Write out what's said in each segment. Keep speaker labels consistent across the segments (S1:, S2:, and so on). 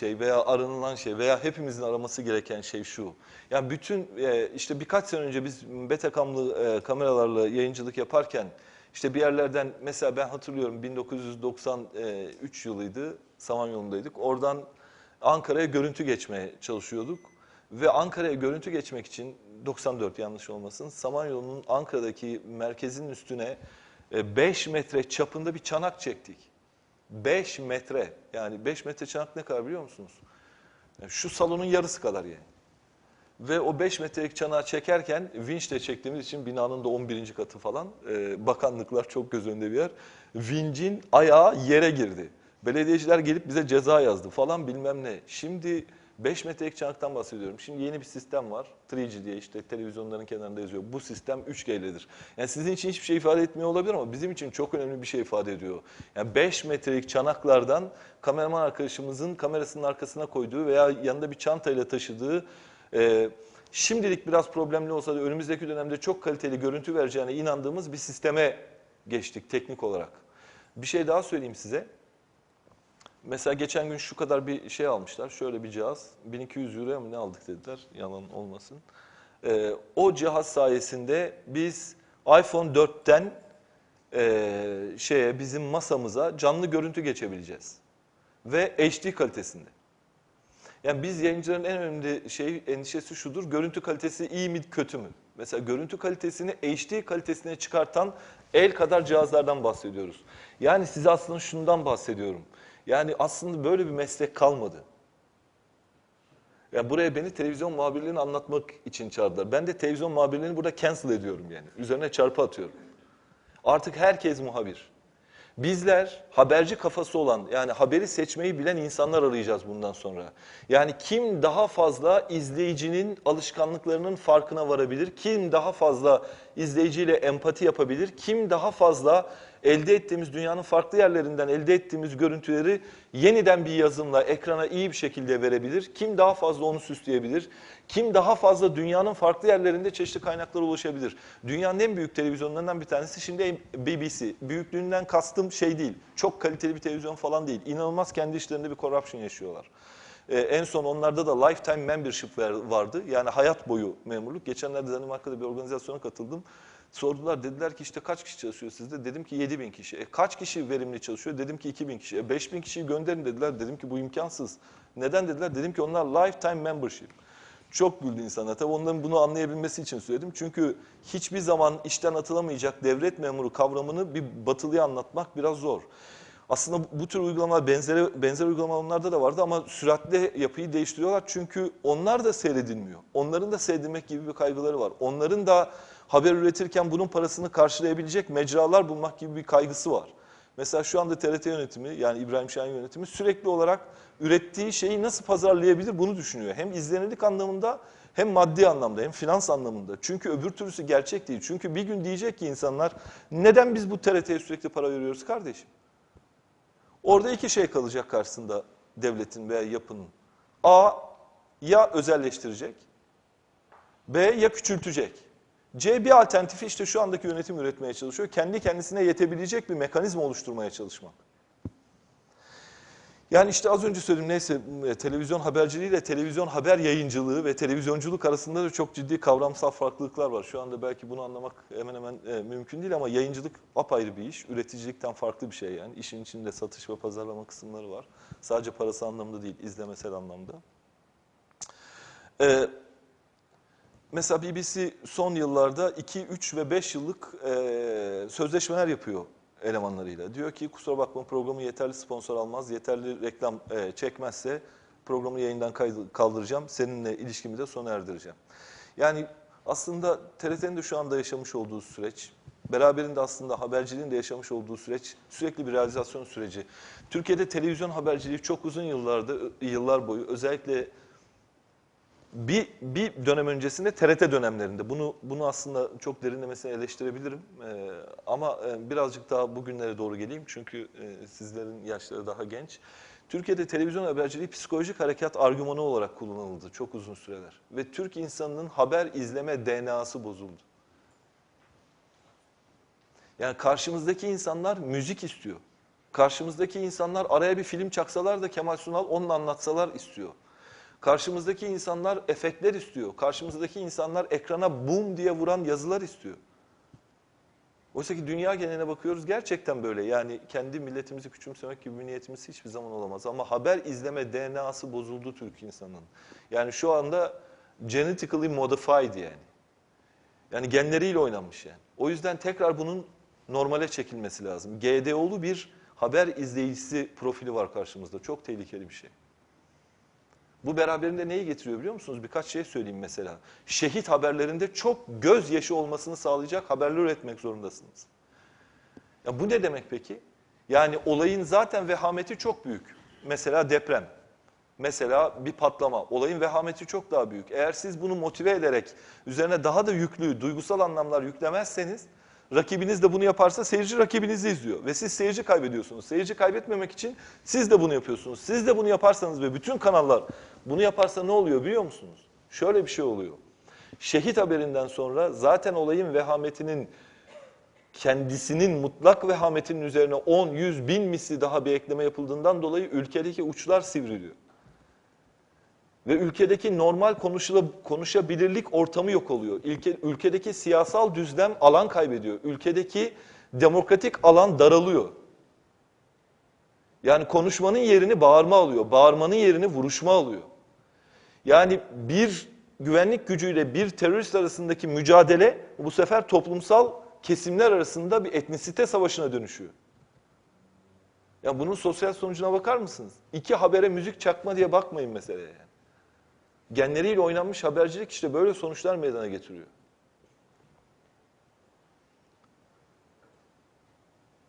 S1: şey veya aranılan şey veya hepimizin araması gereken şey şu. Yani bütün e, işte birkaç sene önce biz Betacam'lı e, kameralarla yayıncılık yaparken işte bir yerlerden mesela ben hatırlıyorum 1993 yılıydı Samanyolu'ndaydık. Oradan Ankara'ya görüntü geçmeye çalışıyorduk. Ve Ankara'ya görüntü geçmek için 94 yanlış olmasın Samanyolu'nun Ankara'daki merkezin üstüne 5 metre çapında bir çanak çektik. 5 metre yani 5 metre çanak ne kadar biliyor musunuz? Yani şu salonun yarısı kadar yani. Ve o 5 metrelik çanağı çekerken vinçle çektiğimiz için binanın da 11. katı falan e, bakanlıklar çok göz önünde bir yer. Vincin ayağı yere girdi. Belediyeciler gelip bize ceza yazdı falan bilmem ne. Şimdi 5 metrelik çanaktan bahsediyorum. Şimdi yeni bir sistem var. 3G diye işte televizyonların kenarında yazıyor. Bu sistem 3G'lidir. Yani sizin için hiçbir şey ifade etmiyor olabilir ama bizim için çok önemli bir şey ifade ediyor. Yani 5 metrelik çanaklardan kameraman arkadaşımızın kamerasının arkasına koyduğu veya yanında bir çantayla taşıdığı e, şimdilik biraz problemli olsa da önümüzdeki dönemde çok kaliteli görüntü vereceğine inandığımız bir sisteme geçtik teknik olarak. Bir şey daha söyleyeyim size. Mesela geçen gün şu kadar bir şey almışlar. Şöyle bir cihaz. 1200 euroya mı ne aldık dediler. Yalan olmasın. Ee, o cihaz sayesinde biz iPhone 4'ten e, şeye bizim masamıza canlı görüntü geçebileceğiz. Ve HD kalitesinde. Yani biz yayıncıların en önemli şey endişesi şudur. Görüntü kalitesi iyi mi kötü mü? Mesela görüntü kalitesini HD kalitesine çıkartan el kadar cihazlardan bahsediyoruz. Yani size aslında şundan bahsediyorum. Yani aslında böyle bir meslek kalmadı. Yani buraya beni televizyon muhabirliğini anlatmak için çağırdılar. Ben de televizyon muhabirliğini burada cancel ediyorum yani. Üzerine çarpı atıyorum. Artık herkes muhabir. Bizler haberci kafası olan yani haberi seçmeyi bilen insanlar arayacağız bundan sonra. Yani kim daha fazla izleyicinin alışkanlıklarının farkına varabilir? Kim daha fazla izleyiciyle empati yapabilir? Kim daha fazla elde ettiğimiz dünyanın farklı yerlerinden elde ettiğimiz görüntüleri yeniden bir yazımla ekrana iyi bir şekilde verebilir? Kim daha fazla onu süsleyebilir? Kim daha fazla dünyanın farklı yerlerinde çeşitli kaynaklara ulaşabilir? Dünyanın en büyük televizyonlarından bir tanesi şimdi BBC. Büyüklüğünden kastım şey değil, çok kaliteli bir televizyon falan değil. İnanılmaz kendi işlerinde bir corruption yaşıyorlar. Ee, en son onlarda da lifetime membership vardı. Yani hayat boyu memurluk. Geçenlerde Danimarka'da bir organizasyona katıldım. Sordular dediler ki işte kaç kişi çalışıyor sizde? Dedim ki 7 bin kişi. E, kaç kişi verimli çalışıyor? Dedim ki 2 bin kişi. E, 5 bin kişiyi gönderin dediler. Dedim ki bu imkansız. Neden dediler? Dedim ki onlar lifetime membership. Çok güldü insanlar. Tabii onların bunu anlayabilmesi için söyledim. Çünkü hiçbir zaman işten atılamayacak devlet memuru kavramını bir batılıya anlatmak biraz zor. Aslında bu tür uygulamalar benzer, benzer uygulamalarda da vardı ama süratle yapıyı değiştiriyorlar. Çünkü onlar da seyredilmiyor. Onların da seyredilmek gibi bir kaygıları var. Onların da haber üretirken bunun parasını karşılayabilecek mecralar bulmak gibi bir kaygısı var. Mesela şu anda TRT yönetimi yani İbrahim Şahin yönetimi sürekli olarak ürettiği şeyi nasıl pazarlayabilir bunu düşünüyor. Hem izlenirlik anlamında hem maddi anlamda hem finans anlamında. Çünkü öbür türlüsü gerçek değil. Çünkü bir gün diyecek ki insanlar neden biz bu TRT'ye sürekli para veriyoruz kardeşim? Orada iki şey kalacak karşısında devletin veya yapının. A ya özelleştirecek, B ya küçültecek. C bir alternatifi işte şu andaki yönetim üretmeye çalışıyor. Kendi kendisine yetebilecek bir mekanizma oluşturmaya çalışmak. Yani işte az önce söyledim neyse e, televizyon haberciliği ile televizyon haber yayıncılığı ve televizyonculuk arasında da çok ciddi kavramsal farklılıklar var. Şu anda belki bunu anlamak hemen hemen e, mümkün değil ama yayıncılık apayrı bir iş. Üreticilikten farklı bir şey yani. İşin içinde satış ve pazarlama kısımları var. Sadece parası anlamda değil, izlemesel anlamda. Ee, mesela BBC son yıllarda 2, 3 ve 5 yıllık e, sözleşmeler yapıyor elemanlarıyla. Diyor ki kusura bakma programı yeterli sponsor almaz, yeterli reklam e, çekmezse programı yayından kaldıracağım, seninle ilişkimi de sona erdireceğim. Yani aslında TRT'nin de şu anda yaşamış olduğu süreç, beraberinde aslında haberciliğin de yaşamış olduğu süreç sürekli bir realizasyon süreci. Türkiye'de televizyon haberciliği çok uzun yıllarda, yıllar boyu özellikle bir, bir dönem öncesinde TRT dönemlerinde bunu bunu aslında çok derinlemesine eleştirebilirim ee, ama e, birazcık daha bugünlere doğru geleyim çünkü e, sizlerin yaşları daha genç. Türkiye'de televizyon haberciliği psikolojik harekat argümanı olarak kullanıldı çok uzun süreler ve Türk insanının haber izleme DNA'sı bozuldu. Yani karşımızdaki insanlar müzik istiyor. Karşımızdaki insanlar araya bir film çaksalar da Kemal Sunal onunla anlatsalar istiyor. Karşımızdaki insanlar efektler istiyor. Karşımızdaki insanlar ekrana boom diye vuran yazılar istiyor. Oysa ki dünya geneline bakıyoruz gerçekten böyle. Yani kendi milletimizi küçümsemek gibi bir niyetimiz hiçbir zaman olamaz. Ama haber izleme DNA'sı bozuldu Türk insanının. Yani şu anda genetically modified yani. Yani genleriyle oynanmış yani. O yüzden tekrar bunun normale çekilmesi lazım. GDO'lu bir haber izleyicisi profili var karşımızda. Çok tehlikeli bir şey. Bu beraberinde neyi getiriyor biliyor musunuz? Birkaç şey söyleyeyim mesela. Şehit haberlerinde çok gözyaşı olmasını sağlayacak haberler üretmek zorundasınız. Ya bu ne demek peki? Yani olayın zaten vehameti çok büyük. Mesela deprem. Mesela bir patlama. Olayın vehameti çok daha büyük. Eğer siz bunu motive ederek üzerine daha da yüklü, duygusal anlamlar yüklemezseniz rakibiniz de bunu yaparsa seyirci rakibinizi izliyor. Ve siz seyirci kaybediyorsunuz. Seyirci kaybetmemek için siz de bunu yapıyorsunuz. Siz de bunu yaparsanız ve bütün kanallar bunu yaparsa ne oluyor biliyor musunuz? Şöyle bir şey oluyor. Şehit haberinden sonra zaten olayın vehametinin kendisinin mutlak vehametinin üzerine 10, 100, bin misli daha bir ekleme yapıldığından dolayı ülkedeki uçlar sivriliyor. Ve ülkedeki normal konuşabilirlik ortamı yok oluyor. Ülke, ülkedeki siyasal düzlem alan kaybediyor. Ülkedeki demokratik alan daralıyor. Yani konuşmanın yerini bağırma alıyor. Bağırmanın yerini vuruşma alıyor. Yani bir güvenlik gücüyle bir terörist arasındaki mücadele bu sefer toplumsal kesimler arasında bir etnisite savaşına dönüşüyor. Ya bunun sosyal sonucuna bakar mısınız? İki habere müzik çakma diye bakmayın meseleye. Yani. Genleriyle oynanmış habercilik işte böyle sonuçlar meydana getiriyor.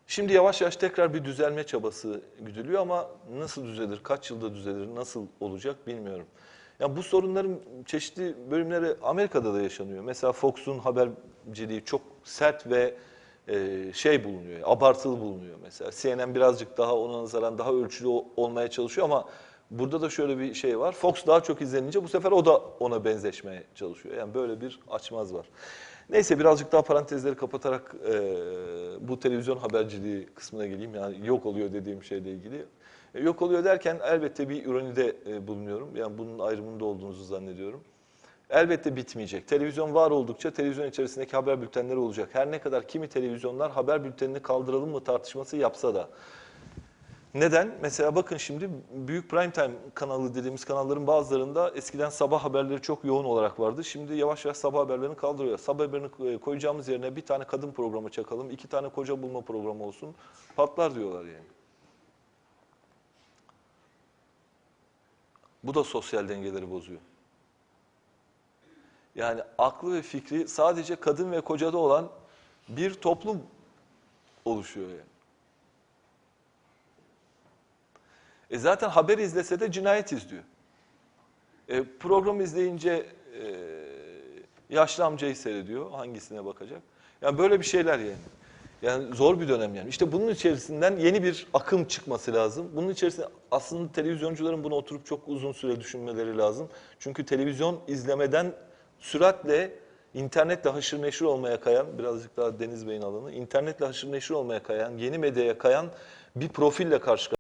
S1: Şimdi yavaş yavaş tekrar bir düzelme çabası güdülüyor ama nasıl düzelir, kaç yılda düzelir, nasıl olacak bilmiyorum. Ya bu sorunların çeşitli bölümleri Amerika'da da yaşanıyor. Mesela Fox'un haberciliği çok sert ve e, şey bulunuyor, abartılı bulunuyor mesela. CNN birazcık daha ona nazaran daha ölçülü olmaya çalışıyor ama burada da şöyle bir şey var. Fox daha çok izlenince bu sefer o da ona benzeşmeye çalışıyor. Yani böyle bir açmaz var. Neyse birazcık daha parantezleri kapatarak e, bu televizyon haberciliği kısmına geleyim. Yani yok oluyor dediğim şeyle ilgili. E, yok oluyor derken elbette bir ironide e, bulunuyorum. Yani bunun ayrımında olduğunuzu zannediyorum. Elbette bitmeyecek. Televizyon var oldukça televizyon içerisindeki haber bültenleri olacak. Her ne kadar kimi televizyonlar haber bültenini kaldıralım mı tartışması yapsa da. Neden? Mesela bakın şimdi büyük prime time kanalı dediğimiz kanalların bazılarında eskiden sabah haberleri çok yoğun olarak vardı. Şimdi yavaş yavaş sabah haberlerini kaldırıyor. Sabah haberini e, koyacağımız yerine bir tane kadın programı çakalım, iki tane koca bulma programı olsun. Patlar diyorlar yani. Bu da sosyal dengeleri bozuyor. Yani aklı ve fikri sadece kadın ve kocada olan bir toplum oluşuyor yani. E zaten haber izlese de cinayet izliyor. E, program izleyince e, yaşlı amcayı seyrediyor. Hangisine bakacak? Yani böyle bir şeyler yani. Yani zor bir dönem yani. İşte bunun içerisinden yeni bir akım çıkması lazım. Bunun içerisinde aslında televizyoncuların bunu oturup çok uzun süre düşünmeleri lazım. Çünkü televizyon izlemeden süratle internetle haşır neşir olmaya kayan, birazcık daha Deniz Bey'in alanı, internetle haşır neşir olmaya kayan, yeni medyaya kayan bir profille karşı